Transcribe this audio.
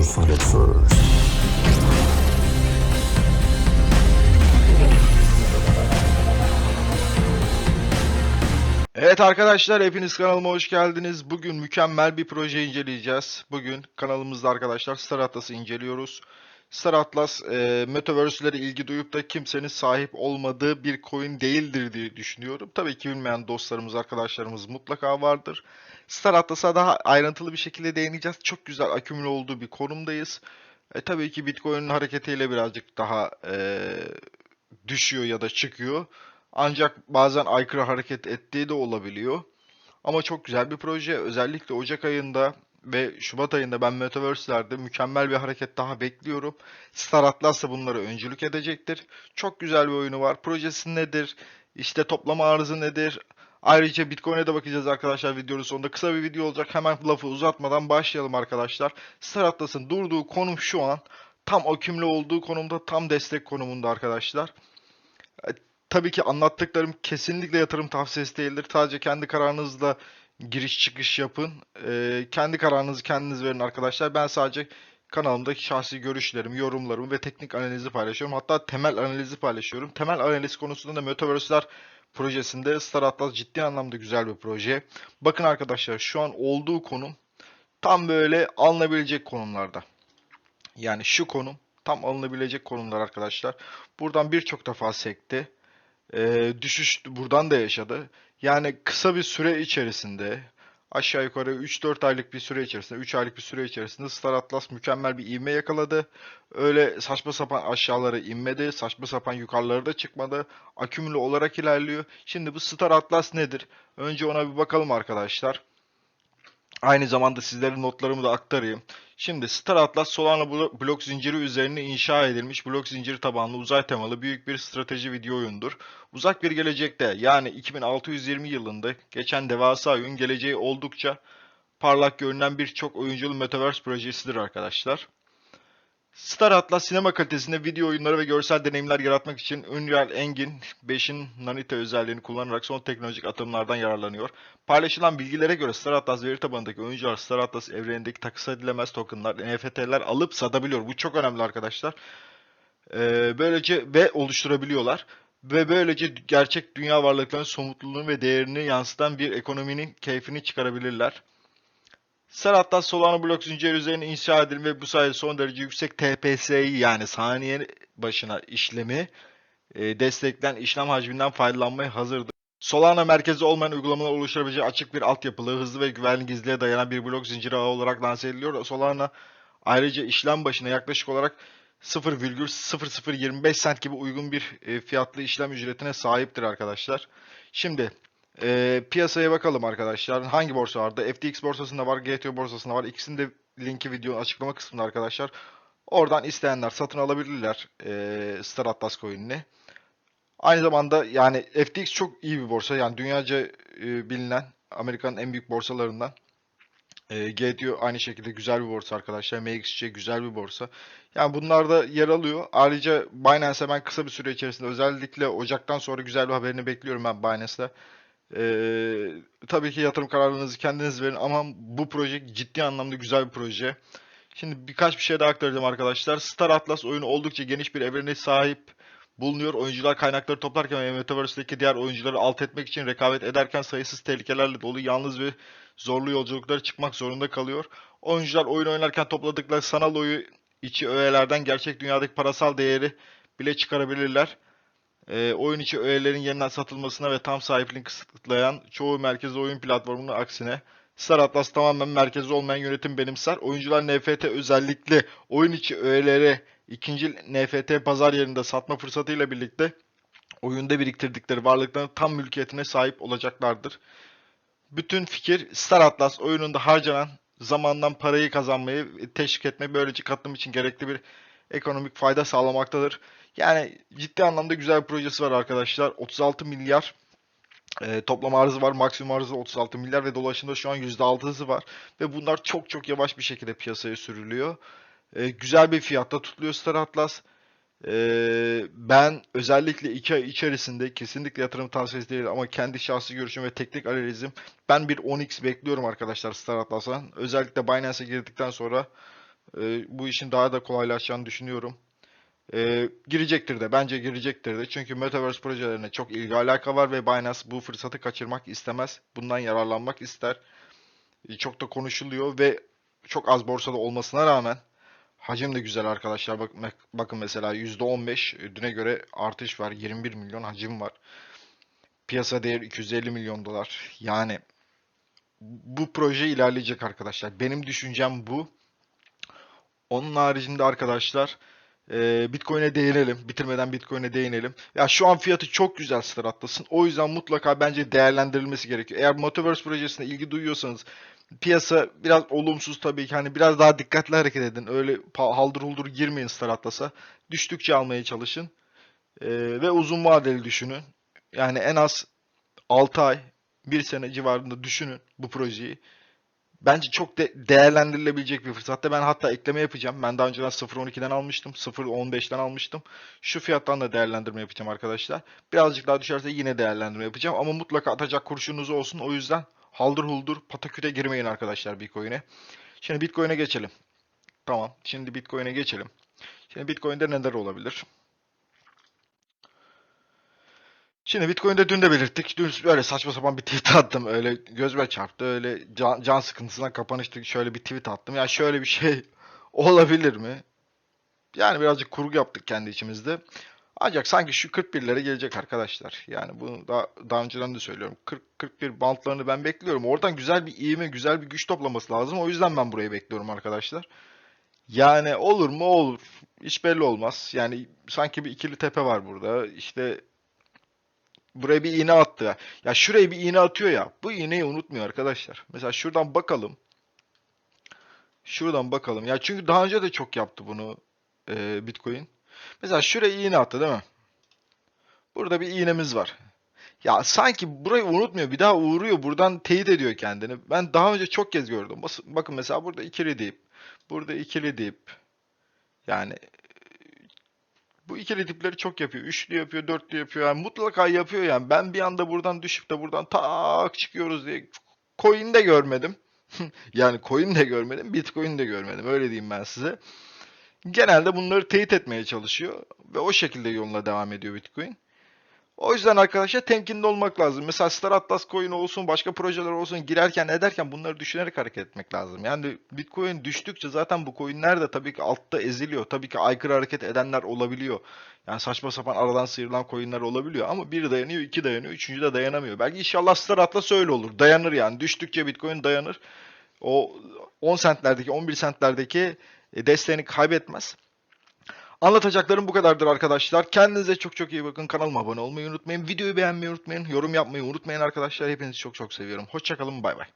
Who's on it first? Evet arkadaşlar hepiniz kanalıma hoş geldiniz. Bugün mükemmel bir proje inceleyeceğiz. Bugün kanalımızda arkadaşlar Star Atlas'ı inceliyoruz. Star Atlas e, Metaverse'lere ilgi duyup da kimsenin sahip olmadığı bir coin değildir diye düşünüyorum. Tabii ki bilmeyen dostlarımız, arkadaşlarımız mutlaka vardır. Star Atlas'a daha ayrıntılı bir şekilde değineceğiz. Çok güzel akümüle olduğu bir konumdayız. E, tabii ki Bitcoin'in hareketiyle birazcık daha e, düşüyor ya da çıkıyor. Ancak bazen aykırı hareket ettiği de olabiliyor. Ama çok güzel bir proje. Özellikle Ocak ayında ve Şubat ayında ben Metaverse'lerde mükemmel bir hareket daha bekliyorum. Star Atlas da bunlara öncülük edecektir. Çok güzel bir oyunu var. Projesi nedir? İşte toplama arzı nedir? Ayrıca Bitcoin'e de bakacağız arkadaşlar videonun sonunda. Kısa bir video olacak. Hemen lafı uzatmadan başlayalım arkadaşlar. Star Atlas'ın durduğu konum şu an tam akümle olduğu konumda, tam destek konumunda arkadaşlar. Tabii ki anlattıklarım kesinlikle yatırım tavsiyesi değildir. Sadece kendi kararınızla giriş çıkış yapın. Ee, kendi kararınızı kendiniz verin arkadaşlar. Ben sadece kanalımdaki şahsi görüşlerimi, yorumlarımı ve teknik analizi paylaşıyorum. Hatta temel analizi paylaşıyorum. Temel analiz konusunda da Metaverse'ler projesinde Star Atlas ciddi anlamda güzel bir proje. Bakın arkadaşlar şu an olduğu konum tam böyle alınabilecek konumlarda. Yani şu konum tam alınabilecek konumlar arkadaşlar. Buradan birçok defa sekti. Ee, düşüş buradan da yaşadı. Yani kısa bir süre içerisinde aşağı yukarı 3-4 aylık bir süre içerisinde, 3 aylık bir süre içerisinde Star Atlas mükemmel bir ivme yakaladı. Öyle saçma sapan aşağılara inmedi, saçma sapan yukarılara da çıkmadı. Akümüle olarak ilerliyor. Şimdi bu Star Atlas nedir? Önce ona bir bakalım arkadaşlar. Aynı zamanda sizlere notlarımı da aktarayım. Şimdi Star Atlas Solana blo- blok zinciri üzerine inşa edilmiş blok zinciri tabanlı uzay temalı büyük bir strateji video oyundur. Uzak bir gelecekte yani 2620 yılında geçen devasa oyun geleceği oldukça parlak görünen birçok oyunculu Metaverse projesidir arkadaşlar. Star Atlas sinema kalitesinde video oyunları ve görsel deneyimler yaratmak için Unreal Engine 5'in Nanite özelliğini kullanarak son teknolojik atımlardan yararlanıyor. Paylaşılan bilgilere göre Star Atlas veri tabanındaki oyuncular Star Atlas evrenindeki takas edilemez tokenlar, NFT'ler alıp satabiliyor. Bu çok önemli arkadaşlar. Ee, böylece ve oluşturabiliyorlar. Ve böylece gerçek dünya varlıklarının somutluluğunu ve değerini yansıtan bir ekonominin keyfini çıkarabilirler. Atlas Solana blok zinciri üzerine inşa edilmiş ve bu sayede son derece yüksek TPS'yi yani saniye başına işlemi e, destekleyen işlem hacminden faydalanmaya hazırdır. Solana merkezi olmayan uygulamalar oluşturabileceği açık bir altyapılı, hızlı ve güvenli gizliliğe dayanan bir blok zinciri ağı olarak lanse ediliyor. Solana ayrıca işlem başına yaklaşık olarak 0,0025 sent gibi uygun bir e, fiyatlı işlem ücretine sahiptir arkadaşlar. Şimdi e, piyasaya bakalım arkadaşlar. Hangi borsa vardı? FTX borsasında var, GTO borsasında var. İkisinin de linki videonun açıklama kısmında arkadaşlar. Oradan isteyenler satın alabilirler e, Star Atlas coin'ini. Aynı zamanda yani FTX çok iyi bir borsa. Yani dünyaca e, bilinen Amerika'nın en büyük borsalarından. E, GTO aynı şekilde güzel bir borsa arkadaşlar. MXC güzel bir borsa. Yani bunlar da yer alıyor. Ayrıca Binance'e ben kısa bir süre içerisinde özellikle Ocak'tan sonra güzel bir haberini bekliyorum ben Binance'da. Ee, tabii ki yatırım kararlarınızı kendiniz verin ama bu proje ciddi anlamda güzel bir proje. Şimdi birkaç bir şey daha aktaracağım arkadaşlar. Star Atlas oyunu oldukça geniş bir evrene sahip bulunuyor. Oyuncular kaynakları toplarken ve Metaverse'deki diğer oyuncuları alt etmek için rekabet ederken sayısız tehlikelerle dolu yalnız ve zorlu yolculuklara çıkmak zorunda kalıyor. Oyuncular oyun oynarken topladıkları sanal oyu içi öğelerden gerçek dünyadaki parasal değeri bile çıkarabilirler. E, oyun içi öğelerin yeniden satılmasına ve tam sahipliğini kısıtlayan çoğu merkezi oyun platformunun aksine Star Atlas tamamen merkezi olmayan yönetim benimser. Oyuncular NFT özellikle oyun içi öğeleri ikinci NFT pazar yerinde satma fırsatıyla birlikte oyunda biriktirdikleri varlıkların tam mülkiyetine sahip olacaklardır. Bütün fikir Star Atlas oyununda harcanan zamandan parayı kazanmayı teşvik etmek böylece katılım için gerekli bir ekonomik fayda sağlamaktadır. Yani ciddi anlamda güzel bir projesi var arkadaşlar. 36 milyar e, toplam arzı var. Maksimum arzı 36 milyar ve dolaşımda şu an %6'sı var. Ve bunlar çok çok yavaş bir şekilde piyasaya sürülüyor. E, güzel bir fiyatta tutuluyor Star Atlas. E, ben özellikle 2 ay içerisinde kesinlikle yatırım tavsiyesi değil ama kendi şahsi görüşüm ve teknik analizim ben bir 10x bekliyorum arkadaşlar Star Atlas'tan. Özellikle Binance'e girdikten sonra E, bu işin daha da kolaylaşacağını düşünüyorum. E, girecektir de. Bence girecektir de. Çünkü Metaverse projelerine çok ilgi alaka var ve Binance bu fırsatı kaçırmak istemez. Bundan yararlanmak ister. E, çok da konuşuluyor ve çok az borsada olmasına rağmen hacim de güzel arkadaşlar. Bak, bakın mesela %15 e, düne göre artış var. 21 milyon hacim var. Piyasa değeri 250 milyon dolar. Yani bu proje ilerleyecek arkadaşlar. Benim düşüncem bu. Onun haricinde arkadaşlar e, Bitcoin'e değinelim. Bitirmeden Bitcoin'e değinelim. Ya şu an fiyatı çok güzel Strattas'ın. O yüzden mutlaka bence değerlendirilmesi gerekiyor. Eğer Metaverse projesine ilgi duyuyorsanız piyasa biraz olumsuz tabii ki. Hani biraz daha dikkatli hareket edin. Öyle haldır huldur girmeyin Strattas'a. Düştükçe almaya çalışın. E, ve uzun vadeli düşünün. Yani en az 6 ay, 1 sene civarında düşünün bu projeyi. Bence çok de değerlendirilebilecek bir fırsatta. Ben hatta ekleme yapacağım. Ben daha önceden 0.12'den almıştım. 0.15'ten almıştım. Şu fiyattan da değerlendirme yapacağım arkadaşlar. Birazcık daha düşerse yine değerlendirme yapacağım. Ama mutlaka atacak kurşunuz olsun. O yüzden haldır huldur pataküte girmeyin arkadaşlar Bitcoin'e. Şimdi Bitcoin'e geçelim. Tamam. Şimdi Bitcoin'e geçelim. Şimdi Bitcoin'de neler olabilir? Şimdi Bitcoin'de dün de belirttik. Dün öyle saçma sapan bir tweet attım. Öyle gözüme çarptı. Öyle can, can sıkıntısına kapanıştık. Şöyle bir tweet attım. Ya şöyle bir şey olabilir mi? Yani birazcık kurgu yaptık kendi içimizde. Ancak sanki şu 41'lere gelecek arkadaşlar. Yani bunu daha, daha önceden de söylüyorum. 40-41 bantlarını ben bekliyorum. Oradan güzel bir ivme, güzel bir güç toplaması lazım. O yüzden ben burayı bekliyorum arkadaşlar. Yani olur mu olur. Hiç belli olmaz. Yani sanki bir ikili tepe var burada. İşte Buraya bir iğne attı. Ya şuraya bir iğne atıyor ya. Bu iğneyi unutmuyor arkadaşlar. Mesela şuradan bakalım. Şuradan bakalım. Ya çünkü daha önce de çok yaptı bunu e, Bitcoin. Mesela şuraya iğne attı değil mi? Burada bir iğnemiz var. Ya sanki burayı unutmuyor. Bir daha uğruyor. Buradan teyit ediyor kendini. Ben daha önce çok kez gördüm. Bakın mesela burada ikili deyip. Burada ikili deyip. Yani bu ikili tipleri çok yapıyor. Üçlü yapıyor, dörtlü yapıyor. Yani mutlaka yapıyor yani. Ben bir anda buradan düşüp de buradan tak çıkıyoruz diye coin de görmedim. Yani coin de görmedim, Bitcoin de görmedim. Öyle diyeyim ben size. Genelde bunları teyit etmeye çalışıyor ve o şekilde yoluna devam ediyor Bitcoin. O yüzden arkadaşlar temkinli olmak lazım. Mesela Star Atlas coin olsun, başka projeler olsun girerken ederken bunları düşünerek hareket etmek lazım. Yani Bitcoin düştükçe zaten bu coinler de tabii ki altta eziliyor. Tabii ki aykırı hareket edenler olabiliyor. Yani saçma sapan aradan sıyrılan coinler olabiliyor. Ama biri dayanıyor, iki dayanıyor, üçüncü de dayanamıyor. Belki inşallah Star Atlas öyle olur. Dayanır yani. Düştükçe Bitcoin dayanır. O 10 centlerdeki, 11 centlerdeki desteğini kaybetmez. Anlatacaklarım bu kadardır arkadaşlar. Kendinize çok çok iyi bakın. Kanalıma abone olmayı unutmayın. Videoyu beğenmeyi unutmayın. Yorum yapmayı unutmayın arkadaşlar. Hepinizi çok çok seviyorum. Hoşçakalın. Bay bay.